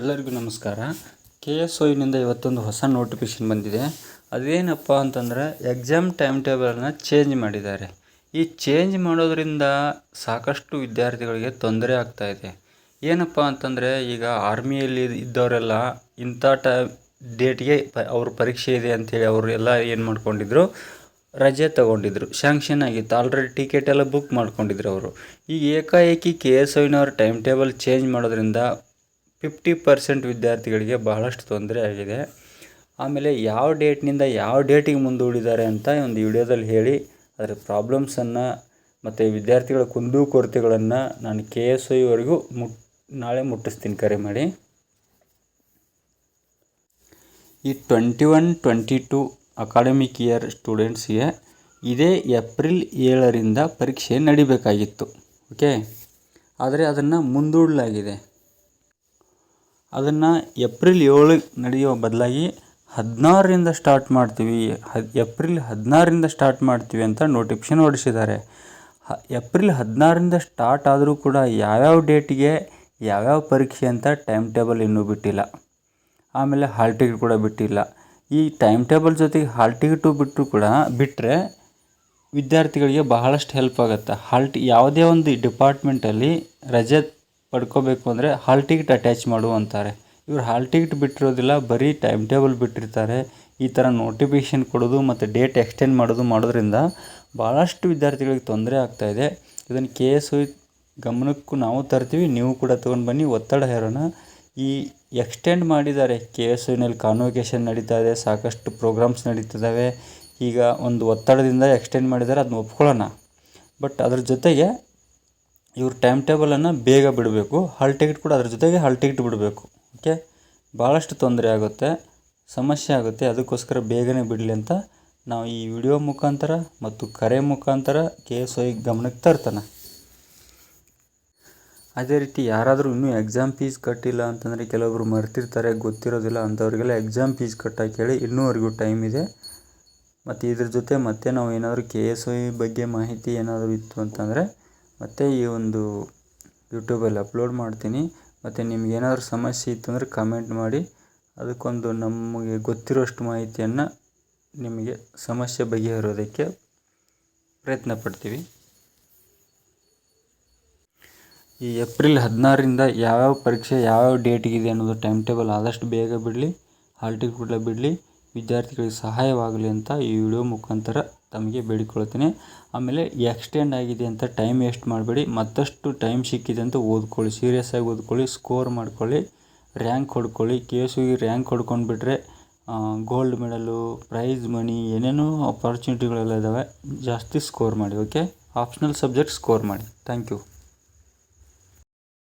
ಎಲ್ಲರಿಗೂ ನಮಸ್ಕಾರ. K S ಒಯ್ನಿಂದ ಇವತ್ತೊಂದು ಹೊಸ ನೋಟಿಫಿಕೇಶನ್ ಬಂದಿದೆ. ಅದೇನಪ್ಪ ಅಂತಂದರೆ ಎಕ್ಸಾಮ್ ಟೈಮ್ ಟೇಬಲನ್ನು ಚೇಂಜ್ ಮಾಡಿದ್ದಾರೆ. ಈ ಚೇಂಜ್ ಮಾಡೋದರಿಂದ ಸಾಕಷ್ಟು ವಿದ್ಯಾರ್ಥಿಗಳಿಗೆ ತೊಂದರೆ ಆಗ್ತಾ ಇದೆ. ಏನಪ್ಪ ಅಂತಂದರೆ ಈಗ ಆರ್ಮಿಯಲ್ಲಿ ಇದ್ದವರೆಲ್ಲ ಇಂಥ ಟೈಮ್ ಡೇಟ್ಗೆ ಪ, ಅವ್ರ ಪರೀಕ್ಷೆ ಇದೆ ಅಂಥೇಳಿ ಅವರೆಲ್ಲ ಏನು ಮಾಡ್ಕೊಂಡಿದ್ರು? ರಜೆ ತೊಗೊಂಡಿದ್ರು. ಶ್ಯಾಂಕ್ಷನ್ ಆಗಿತ್ತು. ಆಲ್ರೆಡಿ ಟಿಕೆಟ್ ಎಲ್ಲ ಬುಕ್ ಮಾಡ್ಕೊಂಡಿದ್ರು ಅವರು. ಈಗ ಏಕಾಏಕಿ ಕೆ ಎಸ್ ಒಯ್ನವ್ರ ಟೈಮ್ ಟೇಬಲ್ ಚೇಂಜ್ ಮಾಡೋದ್ರಿಂದ ಫಿಫ್ಟಿ ಪರ್ಸೆಂಟ್ ವಿದ್ಯಾರ್ಥಿಗಳಿಗೆ ಬಹಳಷ್ಟು ತೊಂದರೆ ಆಗಿದೆ. ಆಮೇಲೆ ಯಾವ ಡೇಟ್ನಿಂದ ಯಾವ ಡೇಟಿಗೆ ಮುಂದೂಡಿದ್ದಾರೆ ಅಂತ ಒಂದು ವಿಡಿಯೋದಲ್ಲಿ ಹೇಳಿ, ಅದರ ಪ್ರಾಬ್ಲಮ್ಸನ್ನು ಮತ್ತು ವಿದ್ಯಾರ್ಥಿಗಳ ಕುಂದು ಕೊರತೆಗಳನ್ನು ನಾನು ಕೆ ಎಸ್ ಐವರೆಗೂ ಮುಟ್, ನಾಳೆ ಮುಟ್ಟಿಸ್ತೀನಿ ಕರೆ ಮಾಡಿ. ಈ twenty one twenty two academic year ಸ್ಟೂಡೆಂಟ್ಸ್ಗೆ ಇದೇ ಏಪ್ರಿಲ್ ಏಳರಿಂದ ಪರೀಕ್ಷೆ ನಡಿಬೇಕಾಗಿತ್ತು ಓಕೆ ಆದರೆ ಅದನ್ನು ಮುಂದೂಡಲಾಗಿದೆ. ಅದನ್ನು ಏಪ್ರಿಲ್ ಏಳಿಗೆ ನಡೆಯೋ ಬದಲಾಗಿ ಹದಿನಾರರಿಂದ ಸ್ಟಾರ್ಟ್ ಮಾಡ್ತೀವಿ. ಹದ್, ಏಪ್ರಿಲ್ ಹದಿನಾರರಿಂದ ಸ್ಟಾರ್ಟ್ ಮಾಡ್ತೀವಿ ಅಂತ ನೋಟಿಫಿಕೇಶನ್ ಹೊರಡಿಸಿದ್ದಾರೆ. ಹ, ಏಪ್ರಿಲ್ ಹದಿನಾರರಿಂದ ಸ್ಟಾರ್ಟ್ ಆದರೂ ಕೂಡ ಯಾವ್ಯಾವ ಡೇಟಿಗೆ ಯಾವ್ಯಾವ ಪರೀಕ್ಷೆ ಅಂತ ಟೈಮ್ ಟೇಬಲ್ ಇನ್ನೂ ಬಿಟ್ಟಿಲ್ಲ. ಆಮೇಲೆ ಹಾಲ್ ಟಿಕೆಟ್ ಕೂಡ ಬಿಟ್ಟಿಲ್ಲ. ಈ ಟೈಮ್ ಟೇಬಲ್ ಜೊತೆಗೆ ಹಾಲ್ ಟಿಕೆಟು ಬಿಟ್ಟರು ಕೂಡ ಬಿಟ್ಟರೆ ವಿದ್ಯಾರ್ಥಿಗಳಿಗೆ ಬಹಳಷ್ಟು ಹೆಲ್ಪ್ ಆಗುತ್ತೆ. ಹಾಲ್ ಟಿ, ಯಾವುದೇ ಒಂದು ಡಿಪಾರ್ಟ್ಮೆಂಟಲ್ಲಿ ರಜೆ ಪಡ್ಕೋಬೇಕು ಅಂದರೆ ಹಾಲ್ ಟಿಕೆಟ್ ಅಟ್ಯಾಚ್ ಮಾಡು ಅಂತಾರೆ. ಇವ್ರು ಹಾಲ್ ಟಿಕೆಟ್ ಬಿಟ್ಟಿರೋದಿಲ್ಲ, ಬರೀ ಟೈಮ್ ಟೇಬಲ್ ಬಿಟ್ಟಿರ್ತಾರೆ. ಈ ಥರ ನೋಟಿಫಿಕೇಷನ್ ಕೊಡೋದು ಮತ್ತು ಡೇಟ್ ಎಕ್ಸ್ಟೆಂಡ್ ಮಾಡೋದು ಮಾಡೋದ್ರಿಂದ ಭಾಳಷ್ಟು ವಿದ್ಯಾರ್ಥಿಗಳಿಗೆ ತೊಂದರೆ ಆಗ್ತಾಯಿದೆ ಇದನ್ನು ಕೆ ಎಸ್ ಗಮನಕ್ಕೂ ನಾವು ತರ್ತೀವಿ. ನೀವು ಕೂಡ ತೊಗೊಂಡು ಬನ್ನಿ. ಒತ್ತಡ ಹೇರೋಣ. ಈ ಎಕ್ಸ್ಟೆಂಡ್ ಮಾಡಿದ್ದಾರೆ. ಕೆ ಎಸ್ ಯುನಲ್ಲಿ ಕಾನ್ವೊಕೇಶನ್ ನಡೀತಾ ಇದೆ. ಸಾಕಷ್ಟು ಪ್ರೋಗ್ರಾಮ್ಸ್ ನಡೀತಿದ್ದಾವೆ. ಈಗ ಒಂದು ಒತ್ತಡದಿಂದ ಎಕ್ಸ್ಟೆಂಡ್ ಮಾಡಿದ್ದಾರೆ. ಅದನ್ನ ಒಪ್ಕೊಳ್ಳೋಣ. ಬಟ್ ಅದ್ರ ಜೊತೆಗೆ ಇವ್ರ ಟೈಮ್ ಟೇಬಲನ್ನು ಬೇಗ ಬಿಡಬೇಕು. ಹಾಲ್ ಟಿಕೆಟ್ ಕೂಡ ಅದ್ರ ಜೊತೆಗೆ ಹಾಲ್ ಟಿಕೆಟ್ ಬಿಡಬೇಕು. ಓಕೆ ಭಾಳಷ್ಟು ತೊಂದರೆ ಆಗುತ್ತೆ, ಸಮಸ್ಯೆ ಆಗುತ್ತೆ. ಅದಕ್ಕೋಸ್ಕರ ಬೇಗನೆ ಬಿಡಲಿ ಅಂತ ನಾವು ಈ ವಿಡಿಯೋ ಮುಖಾಂತರ ಮತ್ತು ಕರೆ ಮುಖಾಂತರ ಕೆ ಎಸ್ ಐ ಗಮನಕ್ಕೆ ತರ್ತಾನೆ. ಅದೇ ರೀತಿ ಯಾರಾದರೂ ಇನ್ನೂ ಎಕ್ಸಾಮ್ ಫೀಸ್ ಕಟ್ಟಿಲ್ಲ ಅಂತಂದರೆ ಕೆಲವೊಬ್ರು ಮರ್ತಿರ್ತಾರೆ, ಗೊತ್ತಿರೋದಿಲ್ಲ ಅಂಥವ್ರಿಗೆಲ್ಲ ಎಕ್ಸಾಮ್ ಫೀಸ್ ಕಟ್ಟಾಕಿ ಹೇಳಿ ಇನ್ನೂವರೆಗೂ ಟೈಮ್ ಇದೆ. ಮತ್ತು ಇದ್ರ ಜೊತೆ ಮತ್ತೆ ನಾವು ಏನಾದರೂ ಕೆ ಎಸ್ ಐ ಬಗ್ಗೆ ಮಾಹಿತಿ ಏನಾದರೂ ಇತ್ತು ಅಂತಂದರೆ ಮತ್ತೆ ಈ ಒಂದು ಯೂಟ್ಯೂಬಲ್ಲಿ ಅಪ್ಲೋಡ್ ಮಾಡ್ತೀನಿ. ಮತ್ತು ನಿಮ್ಗೆ ಏನಾದರೂ ಸಮಸ್ಯೆ ಇತ್ತು ಅಂದರೆ ಕಮೆಂಟ್ ಮಾಡಿ. ಅದಕ್ಕೊಂದು ನಮಗೆ ಗೊತ್ತಿರೋಷ್ಟು ಮಾಹಿತಿಯನ್ನು ನಿಮಗೆ ಸಮಸ್ಯೆ ಬಗೆಹರೋದಕ್ಕೆ ಪ್ರಯತ್ನ ಪಡ್ತೀವಿ. ಈ ಏಪ್ರಿಲ್ ಹದಿನಾರರಿಂದ ಯಾವ್ಯಾವ ಪರೀಕ್ಷೆ ಯಾವ್ಯಾವ ಡೇಟಿಗಿದೆ ಅನ್ನೋದು ಟೈಮ್ ಟೇಬಲ್ ಆದಷ್ಟು ಬೇಗ ಬಿಡಲಿ ಹಾಲ್ಟಿಗೆ ಕೂಡಲೇ ಕೂಡ ಬಿಡಲಿ, ವಿದ್ಯಾರ್ಥಿಗಳಿಗೆ ಸಹಾಯವಾಗಲಿ ಅಂತ ಈ ವಿಡಿಯೋ ಮುಖಾಂತರ ತಮಗೆ ಬೇಡಿಕೊಳ್ತೀನಿ ಆಮೇಲೆ ಎಕ್ಸ್ಟೆಂಡ್ ಆಗಿದೆ ಅಂತ ಟೈಮ್ ವೇಸ್ಟ್ ಮಾಡಬೇಡಿ. ಮತ್ತಷ್ಟು ಟೈಮ್ ಸಿಕ್ಕಿದೆ ಅಂತ ಓದ್ಕೊಳ್ಳಿ. ಸೀರಿಯಸ್ಸಾಗಿ ಓದ್ಕೊಳ್ಳಿ. ಸ್ಕೋರ್ ಮಾಡ್ಕೊಳ್ಳಿ. ರ್ಯಾಂಕ್ ಹೊಡ್ಕೊಳ್ಳಿ. ಕೆ ಎಸ್ ಯುಗೆ ರ್ಯಾಂಕ್ ಹೊಡ್ಕೊಂಡ್ಬಿಟ್ರೆ ಗೋಲ್ಡ್ ಮೆಡಲು ಪ್ರೈಸ್ ಮನಿ ಏನೇನೋ ಅಪರ್ಚುನಿಟಿಗಳೆಲ್ಲ ಇದ್ದಾವೆ ಜಾಸ್ತಿ ಸ್ಕೋರ್ ಮಾಡಿ ಓಕೆ ಆಪ್ಷನಲ್ ಸಬ್ಜೆಕ್ಟ್ ಸ್ಕೋರ್ ಮಾಡಿ. Thank you